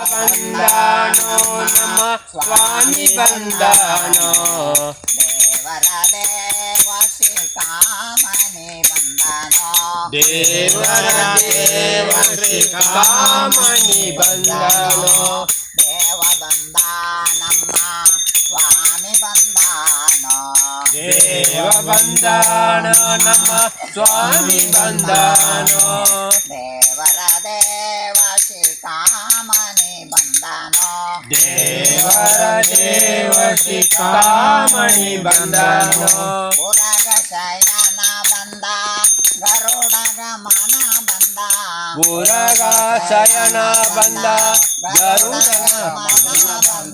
వందానో నమ స్వామి వందానో దేవరదేవ శ్రీ కామణి బంధనో దేవ బంధానమ్మ స్వామి బంధానో దేవ బంధానో నమ స్వామి బంధానో. దేవ ದೇವರ ದೇವ ಶ್ರೀ ಕಾಮಣಿ ಬಂದಾನೋ ಉರಗ ಶಯನ ಬಂದ ಗರುಡಗ ಮನ ಬಂದ ಪುರಗ ಶಯನ ಬಂದ ಗರುಡನ ಮನ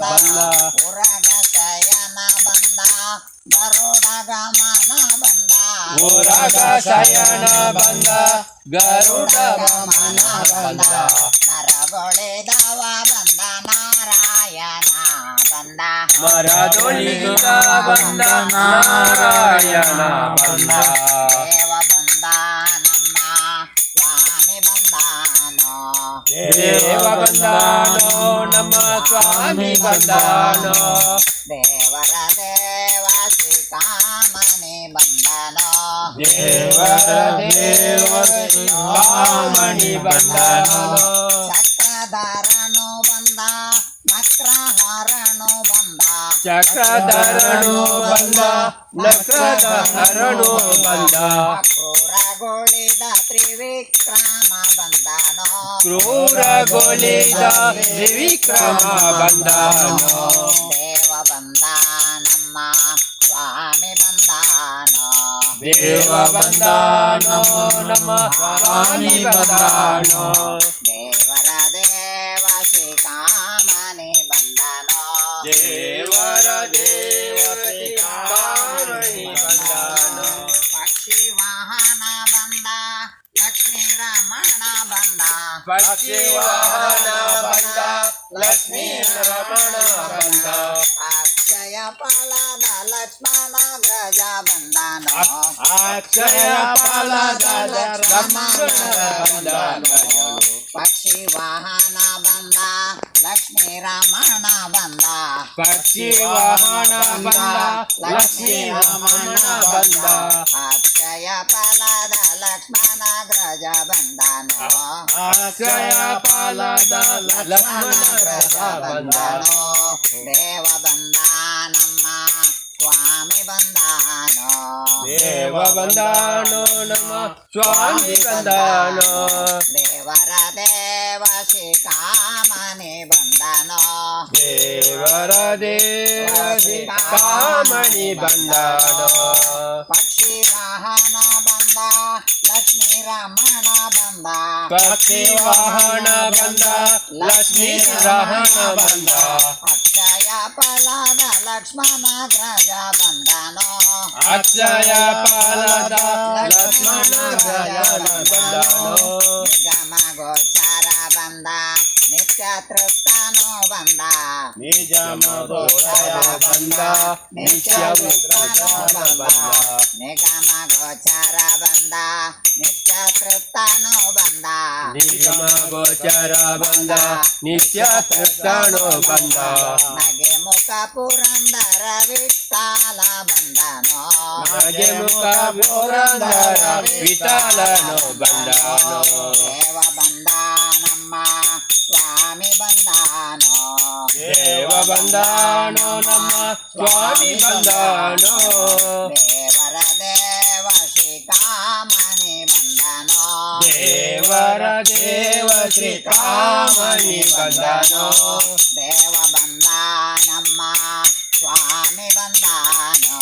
ಬಂದ ಉರಗ ಶಯನ ಬಂದ ಗರುಡಗ ಮನ ಬಂದ ಪುರಗ ಶಯನ ಬಂದ ಗರುಡ ಮನ ಬಂದ ನರಗೊಳಿದವ મારા ધોલી ગીતા બંદા નારાયણ બંદા દેવ બંદાનો નમ સ્વામી બંદાનો દેવર દેવ શ્રી કામને બંદાનો દેવર દેવ શ્રી કામની બંદાનો સક્રધારનો બંદાનો ಬಂದ ಚಕ್ರಧರನು ಬಂದ ನಕ್ರಧರನು ಬಂದ ಕ್ರೂರಗೊಳಿದ ತ್ರಿವಿಕ್ರಮ ಬಂದನೋ ಕ್ರೂರಗೊಳಿದ ತ್ರಿವಿಕ್ರಮ ಬಂದಾನೋ ದೇವ ಬಂದ ನಮ್ಮ ಸ್ವಾಮಿ ಬಂದಾನೋ ದೇವ ಬಂದಾನೋ ನಮ್ಮ ಸ್ವಾಮಿ ಬಂದಾನೋ देवर देवतिका बंदन। पक्षी वाहन बंदा लक्ष्मी रमण बंदा। लक्ष्मी रमण बंदा। अक्षय पालद लक्ष्मण गज बंदन अक्षय पालद लक्ष्मण बंदन पक्षी वाहन ಲಕ್ಷ್ಮೀ ರಮಣ ಬಂದ ಪಕ್ಷಿ ವಾಹನ ಬಂದ ಲಕ್ಷ್ಮೀ ರಮಣ ಬಂದ ಅಕ್ಷಯ ಫಲದ ಲಕ್ಷ್ಮಣ ಗ್ರಜ ಬಂದನೋ ಅಕ್ಷಯ ಫಲದ ಲಕ್ಷ್ಮಣ ಗ್ರಹ ಬಂದ ದೇವ ಬಂದ ನಮ್ಮ ಸ್ವಾಮಿ ಬಂದಾನೋ ದೇವ ಬಂದಾನೋ ನಮ್ಮ ಸ್ವಾಮಿ ಬಂದಾನೋ ದೇವರ ದೇವ ಶ್ರೀಕಾಮನೆ ಬಂದನೋ ದೇವರ ದೇವ ಶ್ರೀ ಕಾಮಣಿ ಬಂದಾನೋ ಪಕ್ಷಿ ವಾಹನ ಬಂದ ಲಕ್ಷ್ಮೀ ರಮಣ ಬಂದ ಪಕ್ಷಿ ವಾಹನ ಬಂದ ಲಕ್ಷ್ಮೀ ರಮಣ ಬಂದ ಅಕ್ಷಯ ಫಲದ ಲಕ್ಷ್ಮಣ ಗ್ರಜ ಬಂದನೋ ಅಕ್ಷಯ ಫಲದ ಲಕ್ಷ್ಮಣ ಗಯನ ಬಂದನೋ ನಿಗಮ ಗೋಚಾರ ಬಂದ ನಿತ್ಯ ತೃಪ್ತನೋ ಬಂದ ನಿಜ ಮಗೋಚರ ಬಂದ ನಿತ್ಯ ಬಂದ ನಿಗಮ ಗೋಚಾರ ಬಂದ ನಿತ್ಯ ತೃಪ್ತನೋ ಬಂದ ನಿಗಮ ಗೋಚರ ಬಂದ ನಿತ್ಯ ತೃಪ್ತಣೋ ಬಂದ ನಗೆ ಮುಖ ಪುರಂದರ ವಿಠಾಲ ಬಂದನೋ ನಗೆ ಮುಖ ಪುರಂದರ ವಿಠಲನೋ ಬಂದನೋ ದೇವ ಬಂದ స్వామి బంధానో దేవ బంధానో నమ్మ స్వామి బంధానో దేవర దేవ శ్రీకామణి బంధనో దేవర దేవ శ్రీకామణి బంధనో దేవ బంధానమ్మ స్వామి బంధానో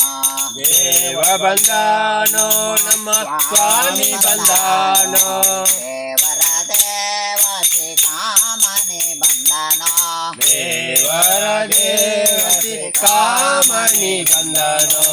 దేవ బంధానో నమ్మ స్వామి బంధానో దేవ దేవర దేవతి కామని గంధనో